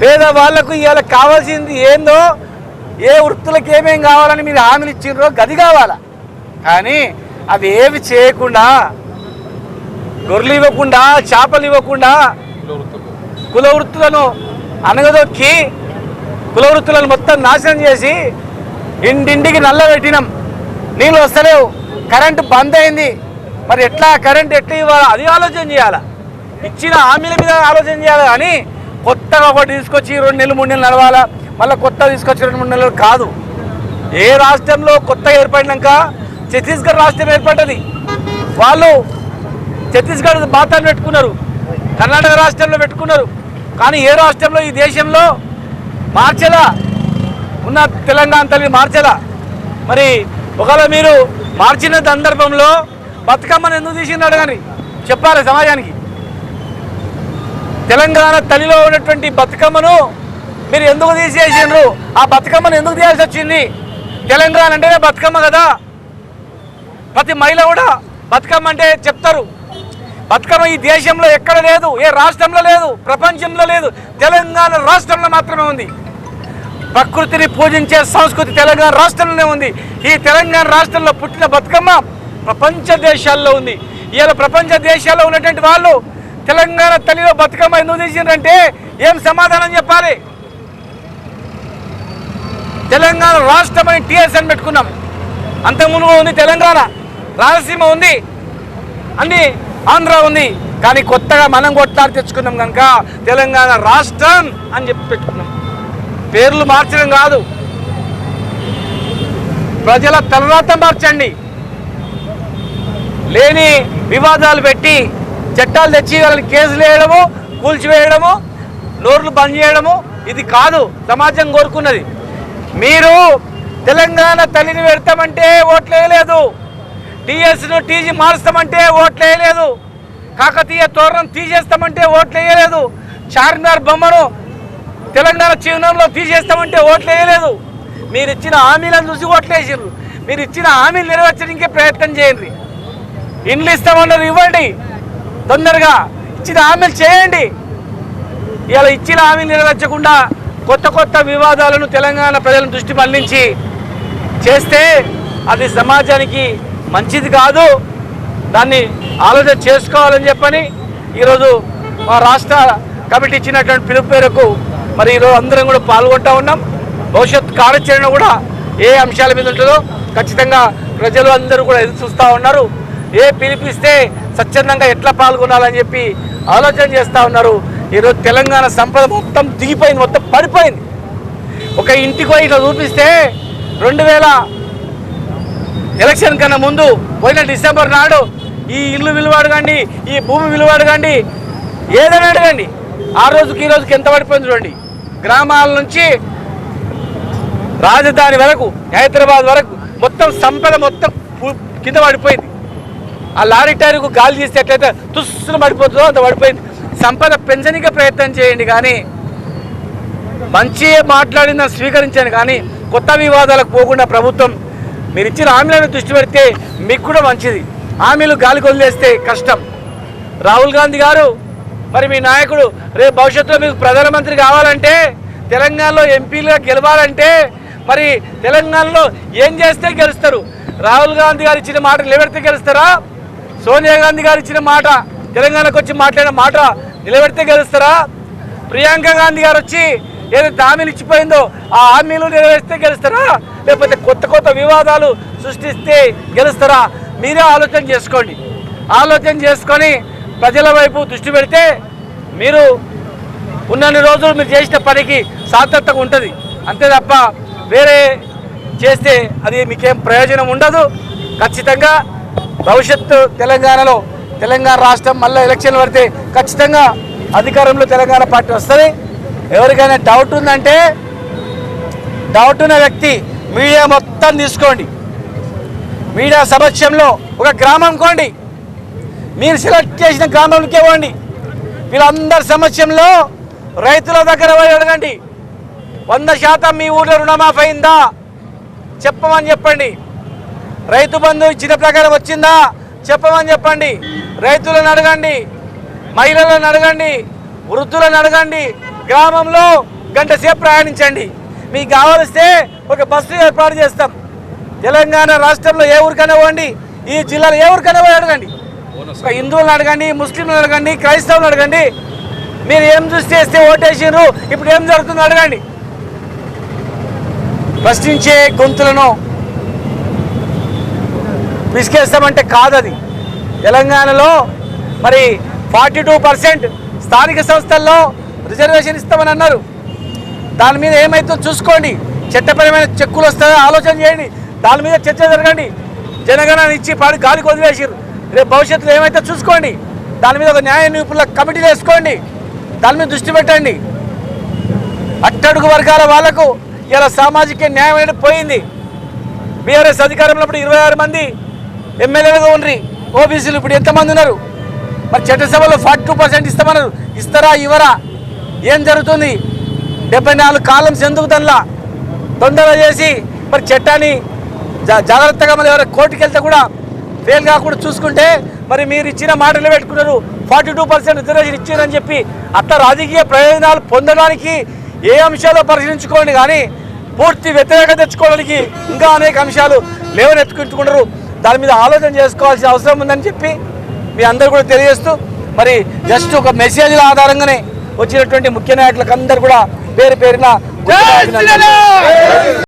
పేదవాళ్ళకు ఇవాళ కావాల్సింది ఏందో ఏ వృత్తులకు ఏమేం కావాలని మీరు హామీలు ఇచ్చిండ్రో గది కావాలా? కానీ అవి ఏమి చేయకుండా గొర్రెలు ఇవ్వకుండా చేపలు ఇవ్వకుండా కుల వృత్తులను అనగదొక్కి కుల వృత్తులను మొత్తం నాశనం చేసి ఇంటింటికి నల్ల పెట్టినాం. నీళ్ళు వస్తలేవు. కరెంటు బంద్ అయింది. మరి ఎట్లా కరెంట్ ఎట్లా ఇవ్వాలా? అది ఆలోచన చేయాలా? ఇచ్చిన హామీల మీద ఆలోచన చేయాలి? కానీ కొత్తగా ఒకటి తీసుకొచ్చి రెండు నెలలు మూడు నెలలు నడవాలా? మళ్ళీ కొత్త తీసుకొచ్చి రెండు మూడు నెలలు కాదు. ఏ రాష్ట్రంలో కొత్త ఏర్పడినాక ఛత్తీస్గఢ్ రాష్ట్రం ఏర్పడ్డది. వాళ్ళు ఛత్తీస్గఢ్ బాతాన్ని పెట్టుకున్నారు కర్ణాటక రాష్ట్రంలో పెట్టుకున్నారు. కానీ ఏ రాష్ట్రంలో ఈ దేశంలో మార్చలా? ఉన్న తెలంగాణ తల్లి మార్చలా? మరి ఒకవేళ మీరు మార్చిన సందర్భంలో బతుకమ్మను ఎందుకు తీసింది అడగని చెప్పాలి సమాజానికి. తెలంగాణ తల్లిలో ఉన్నటువంటి బతుకమ్మను మీరు ఎందుకు తీసేసిండ్రు? ఆ బతుకమ్మను ఎందుకు తీయాల్సి వచ్చింది? తెలంగాణ అంటేనే బతుకమ్మ కదా. ప్రతి మహిళ కూడా బతుకమ్మ అంటే చెప్తారు. బతుకమ్మ ఈ దేశంలో ఎక్కడ లేదు ఏ రాష్ట్రంలో లేదు ప్రపంచంలో లేదు తెలంగాణ రాష్ట్రంలో మాత్రమే ఉంది. ప్రకృతిని పూజించే సంస్కృతి తెలంగాణ రాష్ట్రంలోనే ఉంది. ఈ తెలంగాణ రాష్ట్రంలో పుట్టిన బతుకమ్మ ప్రపంచ దేశాల్లో ఉంది. ఇవాళ ప్రపంచ దేశాల్లో ఉన్నటువంటి వాళ్ళు తెలంగాణ తల్లిలో బతుకమ్మ ఎందుకు తీసిండ్రంటే ఏం సమాధానం చెప్పాలి? తెలంగాణ రాష్ట్రం అని టీఎస్ అని పెట్టుకున్నాం. అంతకుముందు ఉంది తెలంగాణ రాయలసీమ ఉంది అన్ని ఆంధ్ర ఉంది. కానీ కొత్తగా మనం కొట్లాడి తెచ్చుకున్నాం కనుక తెలంగాణ రాష్ట్రం అని చెప్పి పెట్టుకున్నాం. పేర్లు మార్చడం కాదు. ప్రజల తలరాత మార్చండి. లేని వివాదాలు పెట్టి చట్టాలు తెచ్చి వాళ్ళని కేసులు వేయడము కూల్చివేయడము నోర్లు బంద్ చేయడము ఇది కాదు సమాజం కోరుకున్నది. మీరు తెలంగాణ తల్లిని పెడతామంటే ఓట్లేయలేదు టీఎస్ను టీజీ మారుస్తామంటే ఓట్లేయలేదు కాకతీయ తోరణం తీసేస్తామంటే ఓట్లేయలేదు చార్మినార్ బొమ్మను తెలంగాణ చిహ్నంలో తీసేస్తామంటే ఓట్లేయలేదు మీరు ఇచ్చిన హామీలను చూసి ఓట్లేసారు మీరు ఇచ్చిన హామీలు నెరవేర్చడానికే ప్రయత్నం చేయండి. ఇండ్లు ఇస్తామన్నారు ఇవ్వండి. తొందరగా ఇచ్చిన హామీలు చేయండి. ఇలా ఇచ్చిన హామీలు నెరవేర్చకుండా కొత్త కొత్త వివాదాలను తెలంగాణ ప్రజలను దృష్టి మళ్ళించి చేస్తే అది సమాజానికి మంచిది కాదు. దాన్ని ఆలోచన చేసుకోవాలని చెప్పని ఈరోజు మా రాష్ట్ర కమిటీ ఇచ్చినటువంటి పిలుపు మేరకు మరి ఈరోజు అందరం కూడా పాల్గొంటా ఉన్నాం. భవిష్యత్ కార్యాచరణ కూడా ఏ అంశాల మీద ఉంటుందో ఖచ్చితంగా ప్రజలు అందరూ కూడా ఎదురు చూస్తూ ఉన్నారు. ఏ పిలిపిస్తే స్వచ్ఛందంగా ఎట్లా పాల్గొనాలని చెప్పి ఆలోచన చేస్తూ ఉన్నారు. ఈరోజు తెలంగాణ సంపద మొత్తం దిగిపోయింది మొత్తం పడిపోయింది. ఒక ఇంటికి పోయి ఇట్లా చూపిస్తే రెండు వేల ఎలక్షన్ కన్నా ముందు పోయిన డిసెంబర్ నాడు ఈ ఇల్లు విలువ అడగండి ఈ భూమి విలువ అడగండి ఏదైనా అడగండి. ఆ రోజుకి ఈ రోజుకి ఎంత పడిపోయింది చూడండి. గ్రామాల నుంచి రాజధాని వరకు హైదరాబాద్ వరకు మొత్తం సంపద మొత్తం కింద పడిపోయింది. ఆ లారీ టైర్కు గాలి తీస్తే ఎట్లయితే తుస్సులు పడిపోతుందో అంత పడిపోయింది. సంపద పెంచనికే ప్రయత్నం చేయండి కానీ మంచి మాట్లాడిన స్వీకరించాను కానీ కొత్త వివాదాలకు పోకుండా ప్రభుత్వం మీరు ఇచ్చిన హామీలను దృష్టి పెడితే మీకు కూడా మంచిది. హామీలు గాలికి వదిలేస్తే కష్టం. రాహుల్ గాంధీ గారు మరి మీ నాయకుడు రేపు భవిష్యత్తులో మీకు ప్రధానమంత్రి కావాలంటే తెలంగాణలో ఎంపీలుగా గెలవాలంటే మరి తెలంగాణలో ఏం చేస్తే గెలుస్తారు? రాహుల్ గాంధీ గారు ఇచ్చిన మాటలు నిలబెడితే గెలుస్తారా? సోనియా గాంధీ గారు ఇచ్చిన మాట తెలంగాణకు వచ్చి మాట్లాడిన మాట నిలబెడితే గెలుస్తారా? ప్రియాంక గాంధీ గారు వచ్చి ఏదైతే హామీలు ఇచ్చిపోయిందో ఆ హామీలు నెరవేరిస్తే గెలుస్తారా? లేకపోతే కొత్త కొత్త వివాదాలు సృష్టిస్తే గెలుస్తారా? మీరే ఆలోచన చేసుకోండి. ఆలోచన చేసుకొని ప్రజల వైపు దృష్టి పెడితే మీరు ఉన్నన్ని రోజులు మీరు చేసిన పనికి సార్థకత ఉంటుంది. అంతే తప్ప వేరే చేస్తే అది మీకేం ప్రయోజనం ఉండదు. ఖచ్చితంగా భవిష్యత్తు తెలంగాణలో తెలంగాణ రాష్ట్రం మళ్ళీ ఎలక్షన్లు పడితే ఖచ్చితంగా అధికారంలో తెలంగాణ పార్టీ వస్తుంది. ఎవరికైనా డౌట్ ఉందంటే డౌట్ ఉన్న వ్యక్తి మీడియా మొత్తం తీసుకోండి. మీడియా సమక్షంలో ఒక గ్రామం కోండి. మీరు సెలెక్ట్ చేసిన గ్రామంలోకే పోండి. వీళ్ళందరి సమక్షంలో రైతుల దగ్గర పోయి అడగండి. వంద శాతం మీ ఊళ్ళో రుణమాఫీ అయిందా? చెప్పమని చెప్పండి. రైతు బంధు ఇచ్చిన ప్రకారం వచ్చిందా? చెప్పమని చెప్పండి. రైతులను అడగండి. మహిళలను అడగండి. వృద్ధులను అడగండి. గ్రామంలో గంట సేపు ప్రయాణించండి. మీకు కావలిస్తే ఒక బస్సు ఏర్పాటు చేస్తాం. తెలంగాణ రాష్ట్రంలో ఏ ఊరికైనా పోండి. ఈ జిల్లాలో ఏ ఊరికైనా పోయి అడగండి. ఒక హిందువులను అడగండి ముస్లింలను అడగండి క్రైస్తవులను అడగండి. మీరు ఏం చూసి చేస్తే ఓటేసిర్రు ఇప్పుడు ఏం జరుగుతుందో అడగండి. ప్రశ్నించే గొంతులను పిసికేస్తామంటే కాదది. తెలంగాణలో మరి ఫార్టీ టూ పర్సెంట్ స్థానిక సంస్థల్లో రిజర్వేషన్ ఇస్తామని అన్నారు. దాని మీద ఏమైతుందో చూసుకోండి. చట్టపరమైన చెక్కులు వస్తాయో? ఆలోచన చేయండి. దాని మీద చర్చ జరగండి. జనగణన ఇచ్చి పాడి గాలికి వదిలేసారు రేపు భవిష్యత్తులో ఏమైతే చూసుకోండి. దాని మీద ఒక న్యాయ నిపుణుల కమిటీలు వేసుకోండి. దాని మీద దృష్టి పెట్టండి. అట్టడుగు వర్గాల వాళ్ళకు ఇలా సామాజిక న్యాయం అనేది పోయింది. బీఆర్ఎస్ అధికారంలో ఇప్పుడు ఇరవై ఆరు మంది ఎమ్మెల్యేలుగా ఉండ్రి. ఓబీసీలు ఇప్పుడు ఎంతమంది ఉన్నారు? మరి చట్టసభలో ఫార్టీ టూ పర్సెంట్ ఇస్తామన్నారు. ఇస్తారా ఇవ్వరా? ఏం జరుగుతుంది? డెబ్బై నాలుగు కాలమ్స్ ఎందుకు దానిలా తొందరగా చేసి మరి చట్టాన్ని జా- జాగ్రత్తగా మరి ఎవరైనా కోర్టుకి వెళ్తే కూడా ఫెయిల్ కాకుండా చూసుకుంటే మరి మీరు ఇచ్చిన మాటలు పెట్టుకున్నారు. ఫార్టీ టూ పర్సెంట్ రిజర్వేషన్ ఇచ్చారని చెప్పి అట్లా రాజకీయ ప్రయోజనాలు పొందడానికి ఏ అంశాలు పరిశీలించుకోండి కానీ పూర్తి వ్యతిరేకత తెచ్చుకోవడానికి ఇంకా అనేక అంశాలు లేవనెత్తుకుంటున్నారు దాని మీద ఆలోచన చేసుకోవాల్సిన అవసరం ఉందని చెప్పి మీ అందరు కూడా తెలియజేస్తూ మరి జస్ట్ ఒక మెసేజ్ల ఆధారంగానే వచ్చినటువంటి ముఖ్య నాయకులకు అందరు కూడా పేరు పేరున